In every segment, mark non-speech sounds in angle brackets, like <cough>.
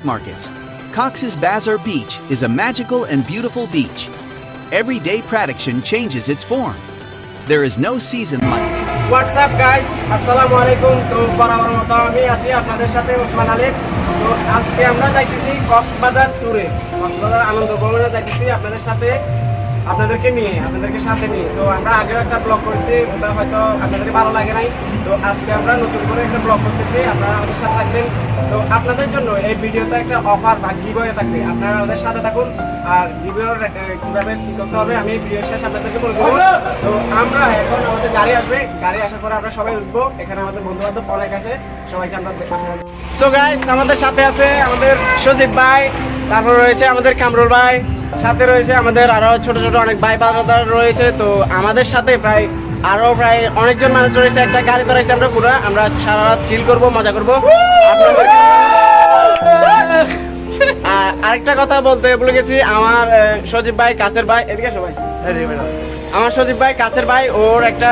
markets. Cox's Bazar Beach is a magical and beautiful beach. Every day Pradiction changes its form. There is no season like WhatsApp guys আসসালামু আলাইকুম তো বরাবর মতো আমি আছি আপনাদের সাথে ওসমান আলিম তো আজকে আমরা যাইতেছি কক্সবাজার ট্যুরে কক্সবাজার আনন্দ ভ্রমণে যাইতেছি আপনাদের সাথে আপনাদেরকে নিয়ে, আপনাদেরকে সাথে নিয়ে। তো আমরা আগেও একটা ব্লগ করেছি, ওটা হয়তো আপনাদের ভালো লাগে নাই। তো আজকে আমরা নতুন করে একটা ব্লগ করতেছি, আপনারা আমাদের সাথে থাকবেন। তো আপনাদের জন্য এই ভিডিওতে একটা অফার বা গিভওয়ে থাকবে। আপনারা আমাদের সাথে থাকুন, আর গিভওয়ের কীভাবে কি করতে হবে আমি ভিডিও শেষ আপনাদেরকে বলে দেবো। তো আমরা এখন আমাদের গাড়ি আসবে। গাড়ি আসার পরে আমরা সবাই উঠবো। এখানে আমাদের বন্ধু বান্ধব অনেক আছে, সবাইকে আমরা সো গাইস আমাদের সাথে আছে আমাদের সজীব ভাই, তারপর রয়েছে আমাদের কামরুল ভাই। সাথে রয়েছে আমাদের আরও ছোট ছোট অনেক ভাই বাদার রয়েছে তো আমাদের সাথে প্রায় আরও প্রায় অনেকজন মানুষ রয়েছে একটা গাড়ি ধরেছে আমরা পুরো আমরা সারা রাত চিল করব মজা করব। আর আরেকটা কথা বলতে ভুলে গেছি আমার সজীব ভাই কাছের ভাই এদিকে সবাই আমার সজীব ভাই কাছের ভাই ওর একটা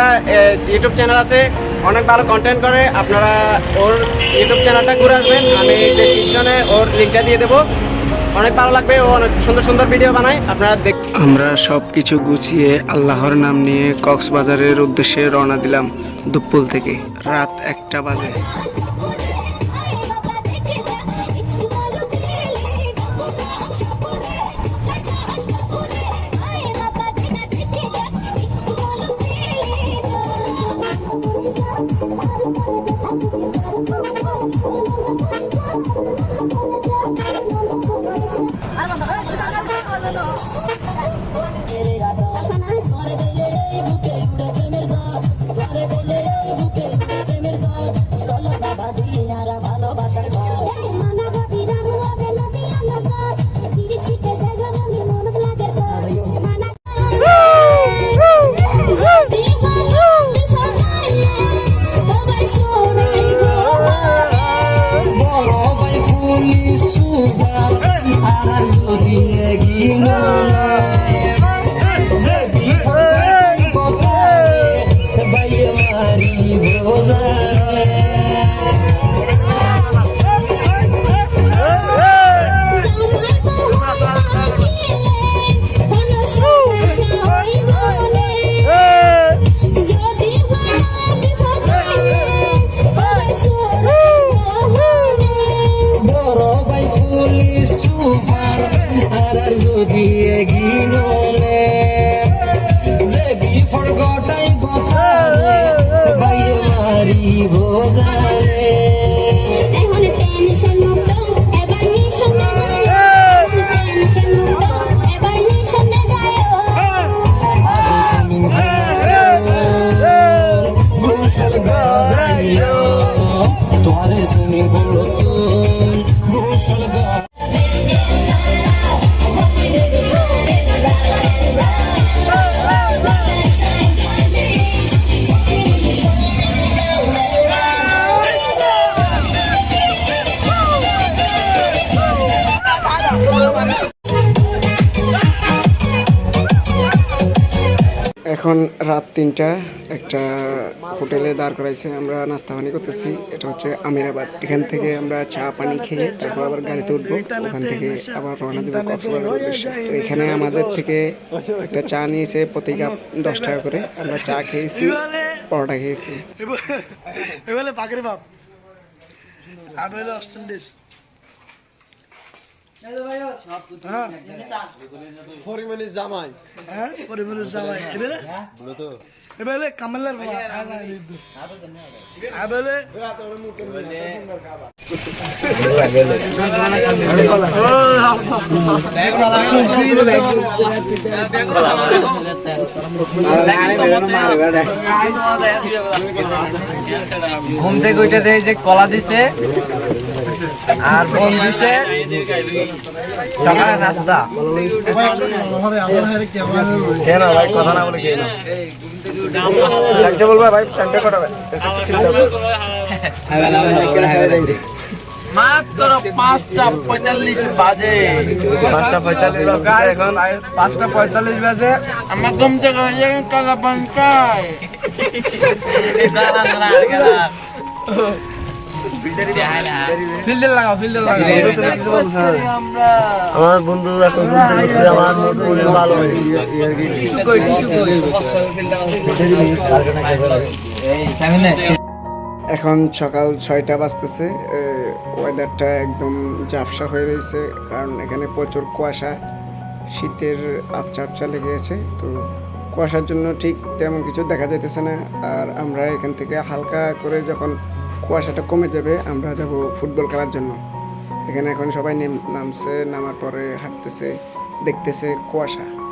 ইউটিউব চ্যানেল আছে অনেক ভালো কন্টেন্ট করে আপনারা ওর ইউটিউব চ্যানেলটা ঘুরে আসবেন আমি ডেসক্রিপশনে ওর লিঙ্কটা দিয়ে দেবো। অনেক ভালো লাগবে ও অনেক সুন্দর সুন্দর ভিডিও বানায়। আপনারা দেখ আমরা সব কিছু গুছিয়ে আল্লাহর নাম নিয়ে কক্সবাজারের উদ্দেশ্যে রওনা দিলাম দুপুল থেকে। রাত একটা বাজে। mean এখন রাত তিনটা, একটা হোটেলে দাঁড় করাইছে, আমরা নাস্তা পানি করতেছি। এটা হচ্ছে আমিরাবাদ। এখান থেকে আমরা চা, পানি খেয়ে তারপর আবার গাড়িতে উঠবো। ওখান থেকে আবার রওনা দেবো এখানে আমাদের থেকে একটা চা নিয়েছে প্রতি কাপ দশ টাকা করে। আমরা চা খেয়েছি, পরোটা খেয়েছি। এবারে বাপ। আমি অস্ট্রেন দেশ হ্যাঁ? পরিমাণের জামাই। এবারে এবারে কামালের বাবা এবারে ঘুম থেকে উঠে দেয় যে কলা দিছে আর ফোন দিছে সকালে নাস্তা কেন ভাই কথা না বলে লাগছে বলবা ভাই চানটা কটাবে মাত্র পাঁচটা পঁয়তাল্লিশ বাজে। পাঁচটা পঁয়তাল্লিশ এখন। পাঁচটা পঁয়তাল্লিশ বাজে। আমার ঘুম থেকে হয়ে কালা পাঙ্কায় <laughs> আমার বন্ধু এখন আমার ভালো এখন সকাল ছয়টা বাজতেছে ওয়েদারটা একদম ঝাপসা হয়ে রয়েছে কারণ এখানে প্রচুর কুয়াশা শীতের আপচা আপচা লেগে আছে তো কুয়াশার জন্য ঠিক তেমন কিছু দেখা যাইতেছে না আর আমরা এখান থেকে হালকা করে যখন কুয়াশাটা কমে যাবে, আমরা যাব ফুটবল খেলার জন্য। এখানে এখন সবাই নেম- নামছে, নামার পরে হাঁটতেছে, দেখতেছে কুয়াশা।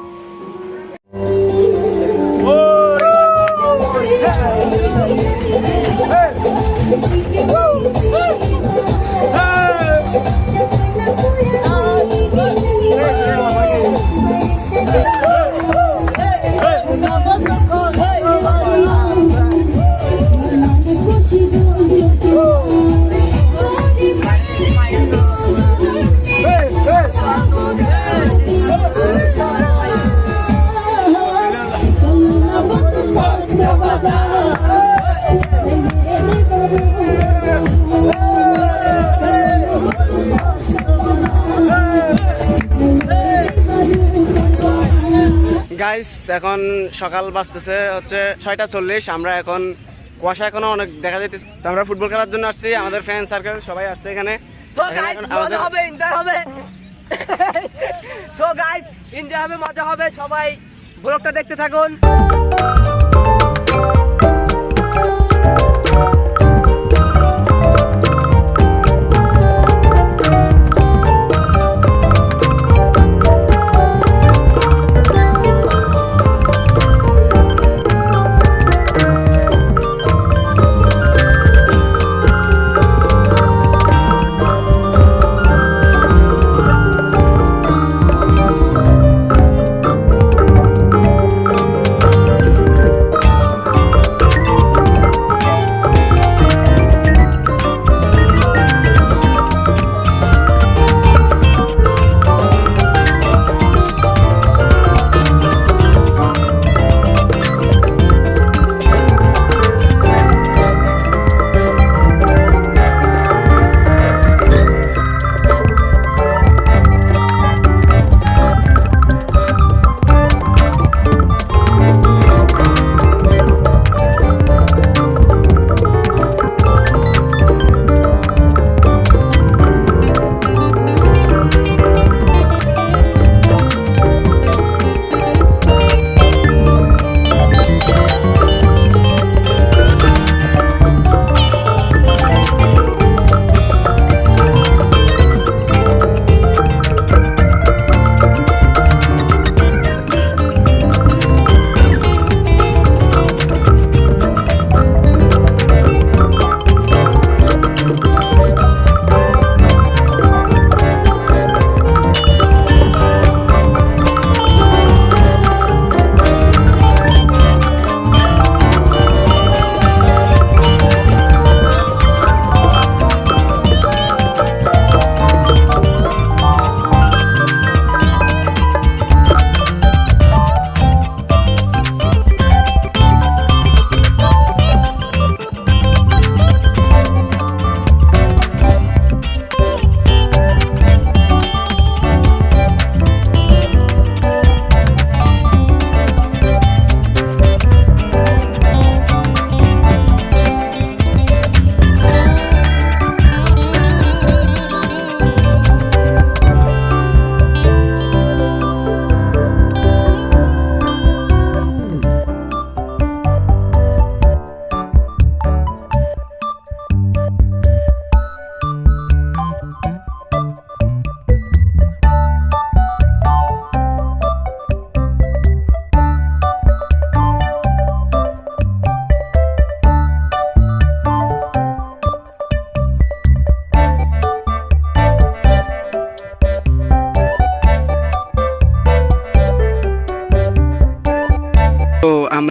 গাইস এখন সকাল বাজতেছে হচ্ছে ছয়টা চল্লিশ। আমরা এখন কুয়াশা এখনও অনেক দেখা যাইতেছে। তো আমরা ফুটবল খেলার জন্য আসছি আমাদের ফ্যান সার্কেল সবাই আসছে এখানে। এখন হবে এনজয় হবে। সো গাইস এনজয় হবে মজা হবে। সবাই ব্লগটা দেখতে থাকুন।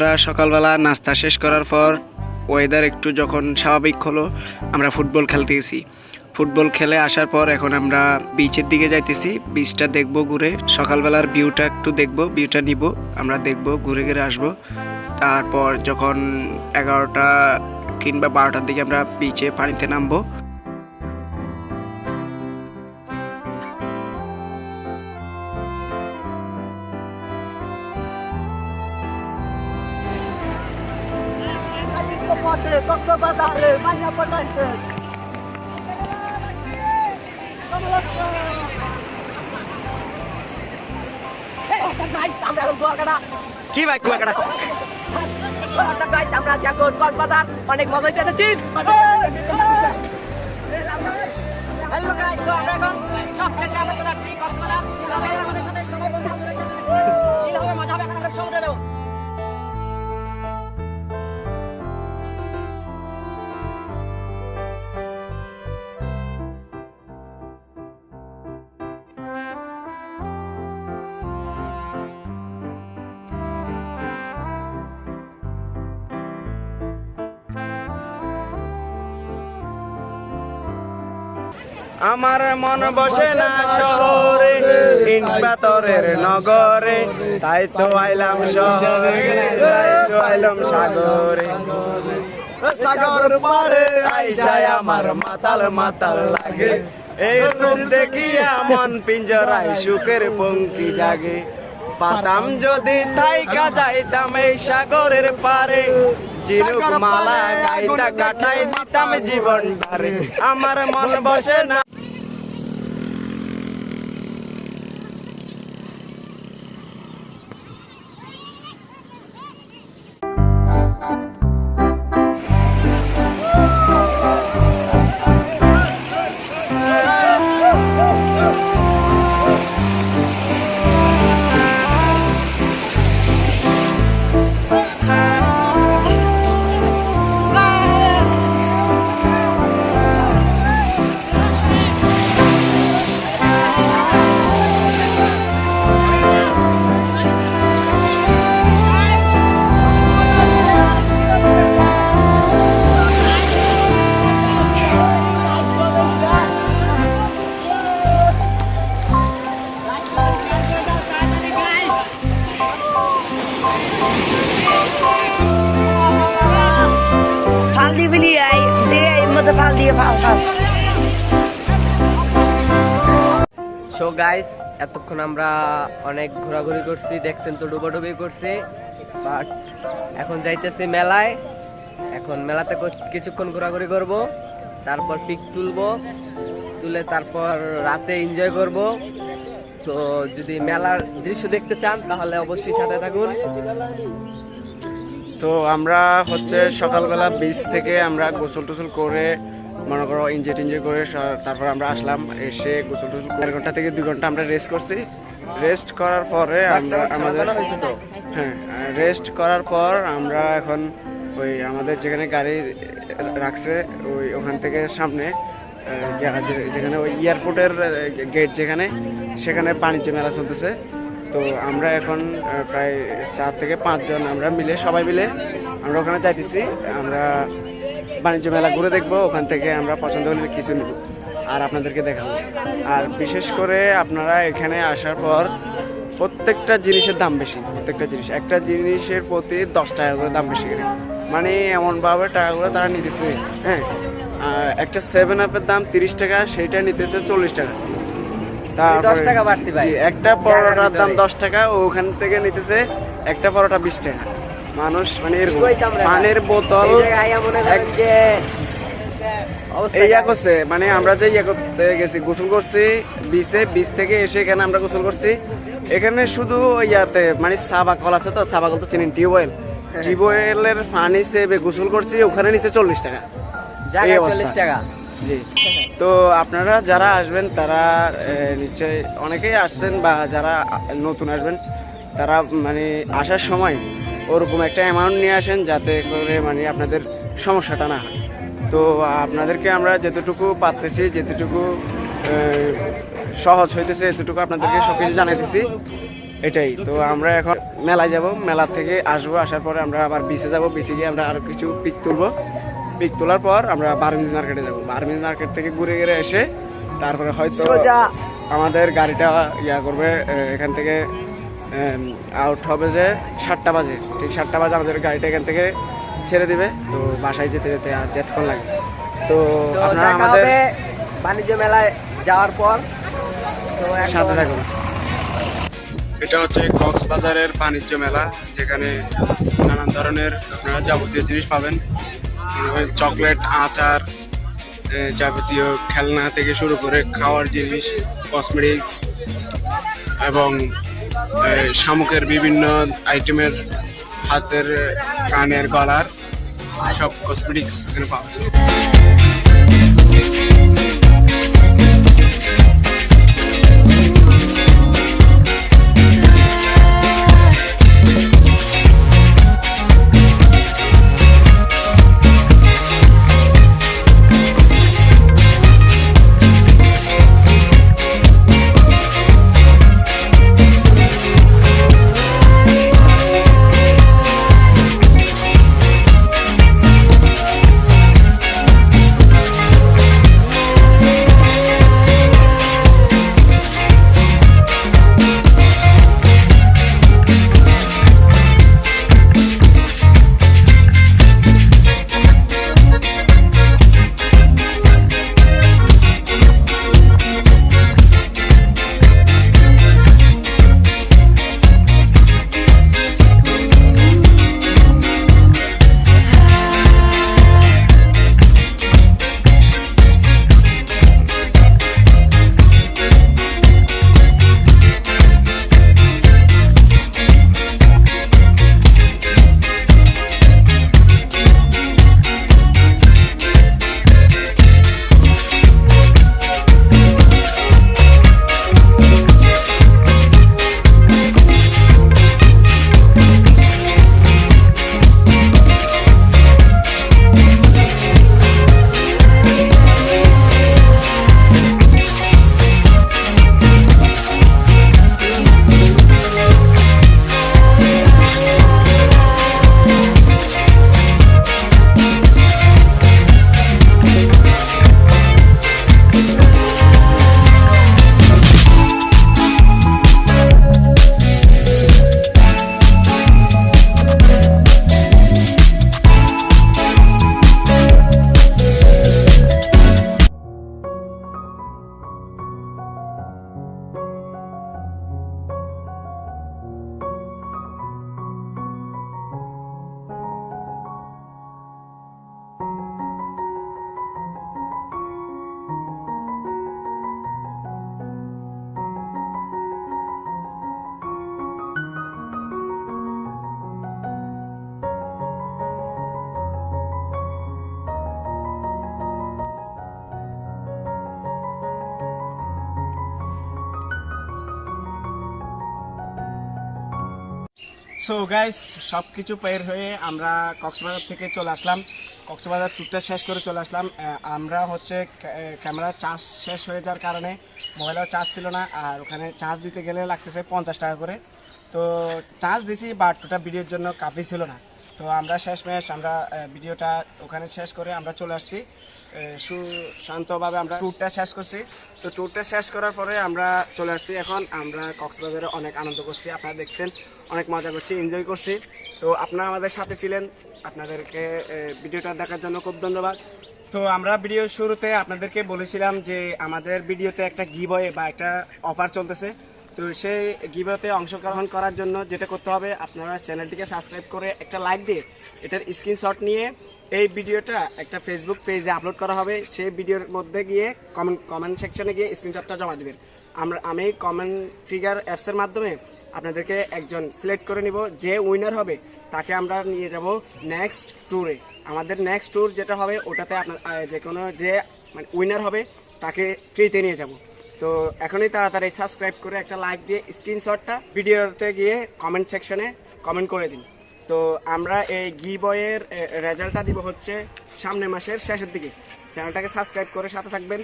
আমরা সকালবেলা নাস্তা শেষ করার পর ওয়েদার একটু যখন স্বাভাবিক হলো, আমরা ফুটবল খেলতে গেছি ফুটবল খেলে আসার পর এখন আমরা বিচের দিকে যাইতেছি। বিচটা দেখব ঘুরে। সকালবেলার ভিউটা একটু দেখব ভিউটা নিব। আমরা দেখব, ঘুরে ঘুরে আসব। তারপর যখন এগারোটা কিংবা বারোটার দিকে আমরা বিচে পানিতে নামবো। কক্সবাজারে মাইয়া পটাইছে। কি ভাই কুয়াকাটা? আমরা এখন কক্সবাজার অনেক মজা হইতেছে চিন হ্যালো গাইস তো আমরা এখন সব শেষে আমরা চলে আসছি কক্সবাজার। আমার মন বসে না শহরে, ইট পাথরের নগরে, তাই তো আইলাম শহরে, তাই তো আইলাম সাগরে। সাগর পারে আইসায় আমার মাতাল মাতাল লাগে। এই রূপ দেখিয়া মন পিঞ্জরায় সুখের পঙ্কি জাগে। পাতাম যদি থাইকা যাইতাম এই সাগরের পারে জিনুক মালা গাইতা কাটাই দিতাম জীবনটারে আমার মন বসে না সো গাইস এতক্ষণ আমরা অনেক ঘোরাঘুরি করছি, দেখছেন তো ডুবাডুবি করছি বাট এখন যাইতেছি মেলায়। এখন মেলাতে কিছুক্ষণ ঘোরাঘুরি করব, তারপর পিক তুলবো, তুলে তারপর রাতে এনজয় করব। সো যদি মেলার দৃশ্য দেখতে চান, তাহলে অবশ্যই সাথে থাকুন। তো আমরা হচ্ছে সকালবেলা বিচ থেকে আমরা গোসল টোসল করে মনে করো এনজয় টেনজয় করে তারপর আমরা আসলাম, এসে গোসল টোসল দেড় ঘণ্টা থেকে দুই ঘণ্টা আমরা রেস্ট করছি। রেস্ট করার পরে আমরা আমাদের হ্যাঁ রেস্ট করার পর আমরা এখন ওই আমাদের যেখানে গাড়ি রাখছে, ওই ওখান থেকে সামনে যেখানে ওই এয়ারপোর্টের গেট যেখানে, সেখানে বাণিজ্য মেলা চলতেছে। তো আমরা এখন প্রায় চার থেকে পাঁচজন আমরা মিলে, সবাই মিলে আমরা ওখানে যাইতেছি। আমরা বাণিজ্য মেলা ঘুরে দেখব ওখান থেকে আমরা পছন্দ হলে কিছু নেব আর আপনাদেরকে দেখাবো। আর বিশেষ করে আপনারা এখানে আসার পর প্রত্যেকটা জিনিসের দাম বেশি প্রত্যেকটা জিনিস। একটা জিনিসের প্রতি দশ টাকা করে দাম বেশি করে মানে এমনভাবে টাকাগুলো তারা নিতেছে হ্যাঁ? আর একটা সেভেন আপের দাম তিরিশ টাকা সেইটা নিতেছে চল্লিশ টাকা। একটা পরোটার দাম দশ টাকা ওখান থেকে নিতেছে একটা পরোটা বিশ টাকা। মানুষ মানে। পানের বোতল এই মনে ইয়া করছে মানে আমরা যে ইয়া করতে গেছি গোসল করছি বিচে বিচ থেকে এসে এখানে আমরা গোসল করছি। এখানে শুধু ইয়াতে মানে সাবা কল আছে তো সাবা কল তো চিনেন টিউবওয়েল। হ্যাঁ। টিউবওয়েলের পানি সেবে গোসল করছি ওখানে নিচে চল্লিশ টাকা। চল্লিশ টাকা। জি। তো আপনারা যারা আসবেন তারা নিশ্চয়ই অনেকেই আসছেন বা যারা নতুন আসবেন তারা মানে আসার সময় ওরকম একটা অ্যামাউন্ট নিয়ে আসেন যাতে করে মানে আপনাদের সমস্যাটা না হয়। তো আপনাদেরকে আমরা যেতটুকু পারতেছি যেতটুকু সহজ হইতেছে এতটুকু আপনাদেরকে সব কিছু জানাইতেছি এটাই। তো আমরা এখন মেলায় যাব মেলা থেকে আসব আসার পরে আমরা আবার বিচে যাব। বিচে গিয়ে আমরা আরও কিছু পিক তুলবো। পিক তোলার পর আমরা বার্মিজ মার্কেটে যাব। বার্মিজ মার্কেট থেকে ঘুরে ঘুরে এসে তারপরে হয়তো আমাদের গাড়িটা ইয়া করবে এখান থেকে আউট হবে যে সাতটা বাজে। ঠিক সাতটা বাজে আমাদের গাড়িটা এখান থেকে ছেড়ে দিবে। তো বাসায় যেতে যেতে আর যেতক্ষণ লাগে। তো আপনারা আমাদের বাণিজ্য মেলায় যাওয়ার পর। সাথে থাকুন। এটা হচ্ছে কক্সবাজারের বাণিজ্য মেলা যেখানে নানান ধরনের আপনারা যাবতীয় জিনিস পাবেন। চকলেট আচার যাবতীয় খেলনা থেকে শুরু করে খাওয়ার জিনিস কসমেটিক্স এবং শামুকের বিভিন্ন আইটেমের হাতের কানের গলার সব কসমেটিক্স এখানে পাওয়া যায়। সো গাইস সব কিছু পের হয়ে আমরা কক্সবাজার থেকে চলে আসলাম। কক্সবাজার ট্যুরটা শেষ করে চলে আসলাম। আমরা হচ্ছে ক্যামেরা চার্জ শেষ হয়ে যাওয়ার কারণে মোবাইলেও চার্জ ছিল না, আর ওখানে চার্জ দিতে গেলে লাগতেছে পঞ্চাশ টাকা করে। তো চার্জ দিছি বাট ওটা ভিডিওর জন্য কাফি ছিল না। তো, আমরা শেষমেশ আমরা ভিডিওটা ওখানে শেষ করে আমরা চলে আসছি। সুশান্তভাবে আমরা ট্যুরটা শেষ করছি। তো ট্যুরটা শেষ করার পরে আমরা চলে আসছি এখন। আমরা কক্সবাজারে অনেক আনন্দ করছি, আপনারা দেখছেন। অনেক মজা করছি এনজয় করছি। তো আপনারা আমাদের সাথে ছিলেন। আপনাদেরকে ভিডিওটা দেখার জন্য খুব ধন্যবাদ। তো আমরা ভিডিও শুরুতে আপনাদেরকে বলেছিলাম যে আমাদের ভিডিওতে একটা গিবয়ে বা একটা অফার চলতেছে। তো সেই গিবতে অংশগ্রহণ করার জন্য যেটা করতে হবে, আপনারা চ্যানেলটিকে সাবস্ক্রাইব করে একটা লাইক দিয়ে এটার স্ক্রিনশট নিয়ে এই ভিডিওটা একটা ফেসবুক পেজে আপলোড করা হবে। সেই ভিডিওর মধ্যে গিয়ে কমেন্ট কমেন্ট সেকশনে গিয়ে স্ক্রিনশটটা জমা দিবেন। আমরা, আমি কমেন্ট ফিগার অ্যাপসের মাধ্যমে আপনাদেরকে একজন সিলেক্ট করে নিব, যে উইনার হবে, তাকে আমরা নিয়ে যাব নেক্সট ট্যুরে আমাদের নেক্সট ট্যুর যেটা হবে, ওটাতে আপনার যে কোনো যে মানে উইনার হবে, তাকে ফ্রিতে নিয়ে যাব। তো এখনই তাড়াতাড়ি সাবস্ক্রাইব করে একটা লাইক দিয়ে স্ক্রিনশটটা ভিডিওতে গিয়ে কমেন্ট সেকশনে কমেন্ট করে দিন। তো আমরা এই গি বয়ের রেজাল্টটা দিব হচ্ছে সামনের মাসের শেষের দিকে। চ্যানেলটাকে সাবস্ক্রাইব করে সাথে থাকবেন।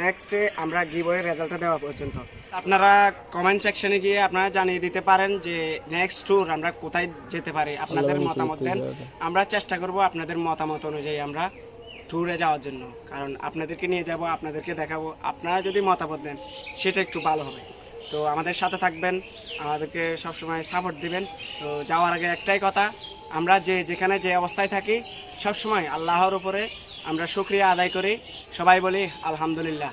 নেক্সটে আমরা গি বয়ের রেজাল্টটা দেওয়া পর্যন্ত। আপনারা কমেন্ট সেকশনে গিয়ে আপনারা জানিয়ে দিতে পারেন যে নেক্সট ট্যুর আমরা কোথায় যেতে পারি আপনাদের মতামত দেন। আমরা চেষ্টা করব আপনাদের মতামত অনুযায়ী আমরা ট্যুরে যাওয়ার জন্য। কারণ আপনাদেরকে নিয়ে যাব আপনাদেরকে দেখাবো। আপনারা যদি মতামত দেন সেটা একটু ভালো হবে। তো আমাদের সাথে থাকবেন, আমাদেরকে সবসময় সাপোর্ট দিবেন। তো যাওয়ার আগে একটাই কথা, আমরা যে যেখানে যে অবস্থায় থাকি, সবসময় আল্লাহর উপরে আমরা শুক্রিয়া আদায় করি। সবাই বলি, আলহামদুলিল্লাহ।